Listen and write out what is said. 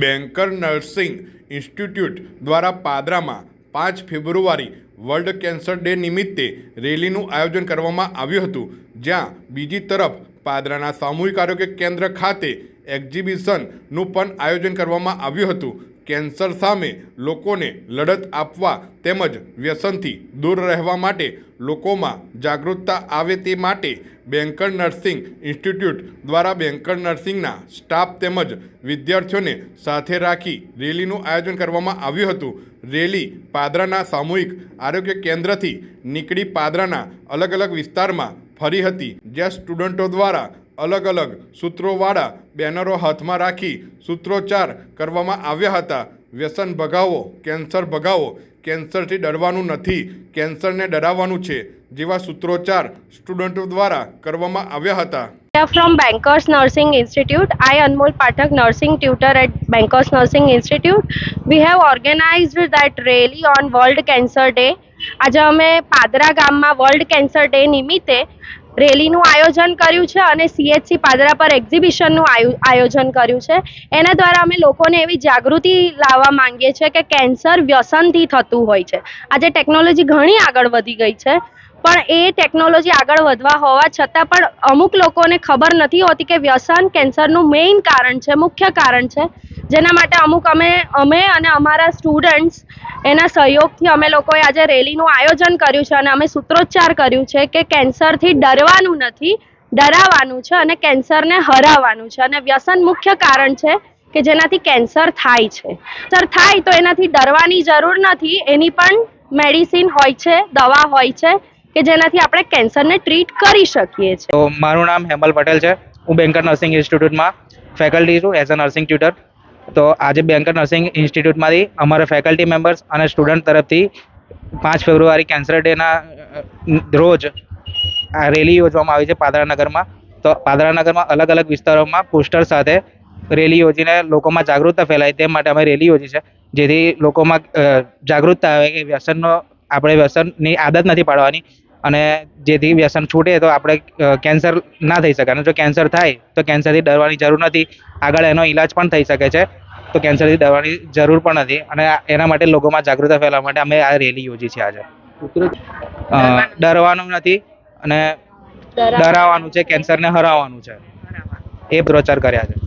Banker nursing institute દ્વારા પાદરામાં પાંચ ફેબ્રુઆરી world cancer day નિમિત્તે રેલીનું આયોજન કરવામાં આવ્યું હતું, જ્યાં બીજી તરફ પાદરાના સામૂહિક આરોગ્ય કેન્દ્ર ખાતે એક્ઝિબિશનનું પણ આયોજન કરવામાં આવ્યું હતું. કેન્સર સામે લોકોને લડત આપવા તેમજ વ્યસનથી દૂર રહેવા માટે લોકોમાં જાગૃતતા આવે તે માટે બેન્કર નર્સિંગ ઇન્સ્ટિટ્યૂટ દ્વારા બેન્કર નર્સિંગના સ્ટાફ તેમજ વિદ્યાર્થીઓને સાથે રાખી રેલીનું આયોજન કરવામાં આવ્યું હતું. રેલી પાદરાના સામૂહિક આરોગ્ય કેન્દ્રથી નીકળી પાદરાના અલગ અલગ વિસ્તારમાં ફરી હતી. જ્યાં સ્ટુડન્ટો દ્વારા અલગ અલગ સૂત્રોવાળા બેનરો હાથમાં રાખી સૂત્રોચ્ચાર કરવામાં આવ્યા હતા વ્યસન ભગાવો કેન્સર ભગાવો કેન્સરથી ડરવાનું નથી કેન્સરને ડરાવવાનું છે જેવા સૂત્રોચ્ચાર સ્ટુડન્ટો દ્વારા કરવામાં આવ્યા હતા from Bankers Nursing Institute. I, Anmol Pathak, nursing tutor at Bankers Nursing Institute. We have organized that rally on World Cancer Day. આજે અમે પાદરા ગામમાં વર્લ્ડ કેન્સર ડે નિમિત્તે રેલીનું આયોજન કર્યું છે અને સીએચસી પાદરા પર એક્ઝિબિશનનું આયો- આયોજન કર્યું છે. એના દ્વારા અમે લોકોને એવી જાગૃતિ લાવવા માંગીએ છીએ કે કેન્સર વ્યસનથી થતું હોય છે. આજે ટેકનોલોજી ઘણી આગળ વધી ગઈ છે, પણ એ ટેકનોલોજી આગળ વધવા હોવા છતાં પણ અમુક લોકોને ખબર નથી હોતી કે વ્યસન કેન્સરનું મેઇન કારણ છે, મુખ્ય કારણ છે. જેના માટે અમુક અમે અમે અને અમારા સ્ટુડન્ટ્સ એના સહયોગથી અમે લોકોએ આજે રેલીનું આયોજન કર્યું છે અને અમે સૂત્રોચ્ચાર કર્યું છે કે કેન્સરથી ડરવાનું નથી ડરાવવાનું છે અને કેન્સરને હરાવવાનું છે. અને વ્યસન મુખ્ય કારણ છે કે જેનાથી કેન્સર થાય છે. સર થાય તો એનાથી ડરવાની જરૂર નથી, એની પણ મેડિસિન હોય છે, દવા હોય છે કે જેનાથી આપણે કેન્સરને ટ્રીટ કરી શકીએ છીએ. મારું નામ હેમલ પટેલ છે. હું બેંકર નર્સિંગ ઇન્સ્ટિટ્યૂટમાં ફેકલ્ટી છું એઝ અ નર્સિંગ ટ્યુટર. તો આજે બેંકર નર્સિંગ ઇન્સ્ટિટ્યૂટમાંથી અમારા ફેકલ્ટી મેમ્બર્સ અને સ્ટુડન્ટ તરફથી પાંચ ફેબ્રુઆરી કેન્સર ડેના રોજ આ રેલી યોજવામાં આવી છે પાદરાનગરમાં તો પાદરાનગરમાં અલગ અલગ વિસ્તારોમાં પોસ્ટર સાથે રેલી યોજીને લોકોમાં જાગૃતતા ફેલાય તે માટે અમે રેલી યોજી છે. જેથી લોકોમાં જાગૃતતા આવે કે વ્યસનનો, આપણે વ્યસનની આદત નથી પાડવાની. અને જેથી વ્યસન છૂટે તો આપણે કેન્સર ના થઈ શકે. અને જો કેન્સર થાય તો કેન્સરથી ડરવાની જરૂર નથી. આગળ એનો ઈલાજ પણ થઈ શકે છે. તો કેન્સરથી ડરવાની જરૂર પણ નથી. અને આ- એના માટે લોકોમાં જાગૃતતા ફેલાવવા માટે અમે આ રેલી યોજી છે આજે. ડરવાનું નથી અને ડરાવવાનું. છે કેન્સરને હરાવવાનું છે. એ પ્રચાર કર્યા છે.